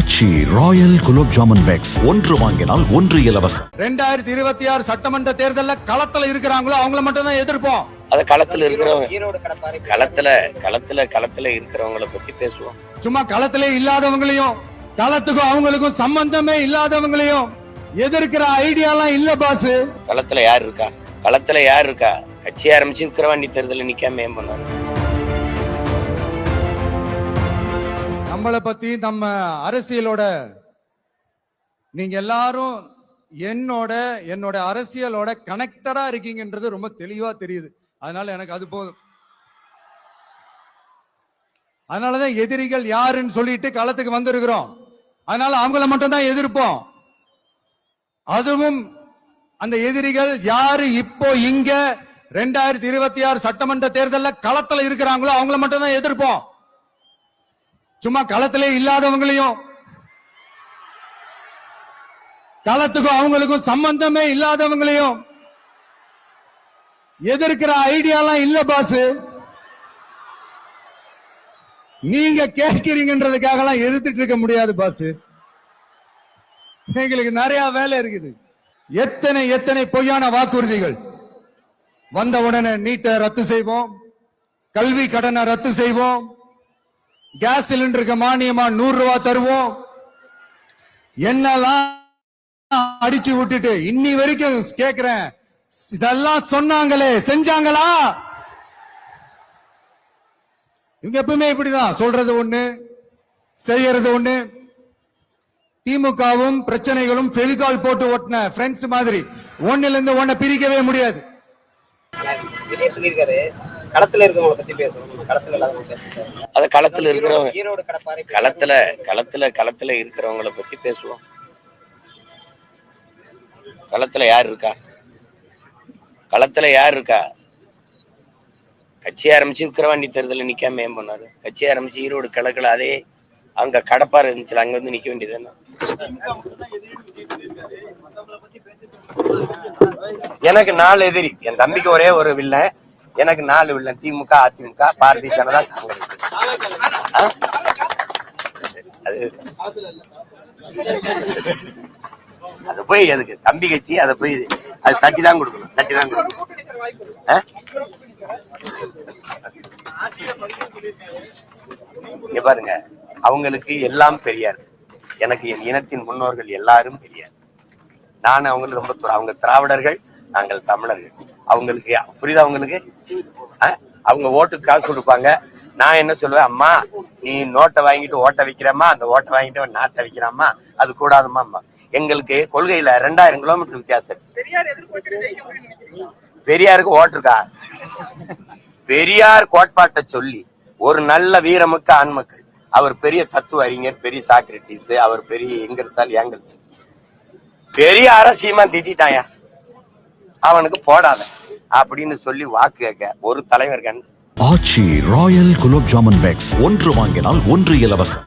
ஆச்சி Royal gulab jamun packs ஒன்று வாங்கினால் ஒன்று இலவசம். ரெண்டாயிரத்தி இருபத்தி ஆறு சட்டமன்ற தேர்தல்ல களத்துல இருக்கிறாங்களோ அவங்கள மட்டும் தான் எதிர்ப்போம். அது களத்துல இருக்கிறவங்க. களத்துல களத்துல களத்துல இருக்கிறவங்கள பத்தி பேசுவோம். சும்மா களத்திலே இல்லாதவங்களையும் களத்துக்கும் அவங்களுக்கும் சம்பந்தமே இல்லாதவங்களையும் எதிர்க்கிற ஐடியாலாம் இல்ல பாஸ் களத்துல யார் இருக்கா? களத்துல யார் இருக்கா? கட்சி ஆரம்பிச்சு விக்கிரவாண்டி தேர்தலில் நிக்காம ஏன் பண்ணாரு நம்மளை பத்தி நம்ம அரசியலோட நீங்க எல்லாரும் என்னோட என்னோட அரசியலோட கனெக்டடா இருக்கீங்கன்றது ரொம்ப தெளிவா தெரியுது. அதனால எனக்கு அது போதும். அதனாலதான் எதிரிகள் யாருன்னு சொல்லிட்டு களத்துக்கு வந்திருக்கிறோம். அதனால அவங்கள மட்டும் தான் எதிர்ப்போம். அதுவும் அந்த எதிரிகள் யாரு இப்போ இங்க ரெண்டாயிரத்தி இருபத்தி ஆறு சட்டமன்ற தேர்தலில் களத்துல இருக்கிறாங்களோ அவங்கள மட்டும் தான் எதிர்ப்போம். சும்மா களத்திலே இல்லாதவங்களையும் களத்துக்கும் அவங்களுக்கும் சம்பந்தமே இல்லாதவங்களையும் எதிர்க்கிற ஐடியாலாம் இல்ல பாசு நீங்க கேட்கிறீங்கன்றதுக்காக எல்லாம் எதிர்த்துட்டு இருக்க முடியாது பாசு எங்களுக்கு நிறைய வேலை இருக்குது. எத்தனை எத்தனை பொய்யான வாக்குறுதிகள். வந்த உடனே நீட்டை ரத்து செய்வோம். கல்வி கடனை ரத்து செய்வோம். கேஸ் சிலிண்டருக்கு மானியமா நூறு ரூபா தருவோம். என்னெல்லாம் அடிச்சு விட்டுட்டு இன்னி வரைக்கும் கேக்குறேன். இதெல்லாம் சொன்னாங்களே செஞ்சாங்களா? இவங்க எப்பவுமே இப்படிதான் சொல்றது ஒண்ணு செய்யறது ஒண்ணு. திமுகவும் பிரச்சனைகளும் ஃபெவிகால் போட்டு ஓட்டின ஃப்ரெண்ட்ஸ் மாதிரி. ஒன்னுல இருந்து ஒன்ன பிரிக்கவே முடியாது. சொல்லியிருக்காரு. களத்துல இருக்கவங்கள பத்தி பேசணும். நம்ம களத்துல இல்லாதவங்க அது களத்துல இருக்கிறவங்க. ஈரோடு கடப்பாறை களத்துல களத்துல களத்துல இருக்கிறவங்கள பத்தி பேசுவோம். களத்துல யார் இருக்கா? களத்துல யார் இருக்கா? கட்சி ஆரம்பிச்சு விக்கிரவாண்டி தேர்தலில் நிக்காம ஏன் பண்ணாரு கட்சி ஆரம்பிச்சு ஈரோடு கிழக்குல அதே அங்க கடப்பாறை இருந்துச்சுல அங்க வந்து நிக்க வேண்டியது எனக்கு நாலு எதிரி. என் தம்பிக்கு ஒரே ஒரு வில்லன் எனக்கு நாலு வில்லன் திமுக அதிமுக பாரதிய ஜனதா காங்கிரஸ். அது அது போய் எதுக்கு? தம்பி கட்சி அதை போய் அது தட்டி தான் கொடுக்கணும் தட்டி தான் கொடுக்கணும் இங்க பாருங்க அவங்களுக்கு எல்லாம் பெரியார். எனக்கு என் இனத்தின் முன்னோர்கள் எல்லாரும் பெரியார். நான் அவங்களுக்கு ரொம்ப தூரம் அவங்க திராவிடர்கள் நாங்கள் தமிழர்கள். அவங்களுக்கு புரியுதா அவங்களுக்கு? அவங்க ஓட்டுக்கு காசு கொடுப்பாங்க. நான் என்ன சொல்லுவேன் அம்மா நீ நோட்டை வாங்கிட்டு ஓட்டை வைக்கிறம்மா அந்த ஓட்டை வாங்கிட்டு நாட்டை வைக்கிறாம்மா அது கூடாதும்மா அம்மா. எங்களுக்கு கொள்கையில ரெண்டாயிரம் கிலோமீட்டர் வித்தியாசம். பெரியாருக்கு ஓட்டு இருக்கா? பெரியார் கோட்பாட்டை சொல்லி ஒரு நல்ல வீரமுக்க ஆண்மக்கள் அவர் பெரிய தத்துவ அறிஞர் பெரிய சாக்ரட்டிஸ் அவர் பெரிய எங்கர்சால் ஏங்கல்ஸ். பெரிய அரசியமா திட்டாயா அவனுக்கு போடாத. அப்படின்னு சொல்லி வாக்கு கேட்க ஒரு தலைவர் கண். ஆச்சி ராயல் குலோப் ஜாமுன் பேக்ஸ் ஒன்று வாங்கினால் ஒன்று இலவசம்.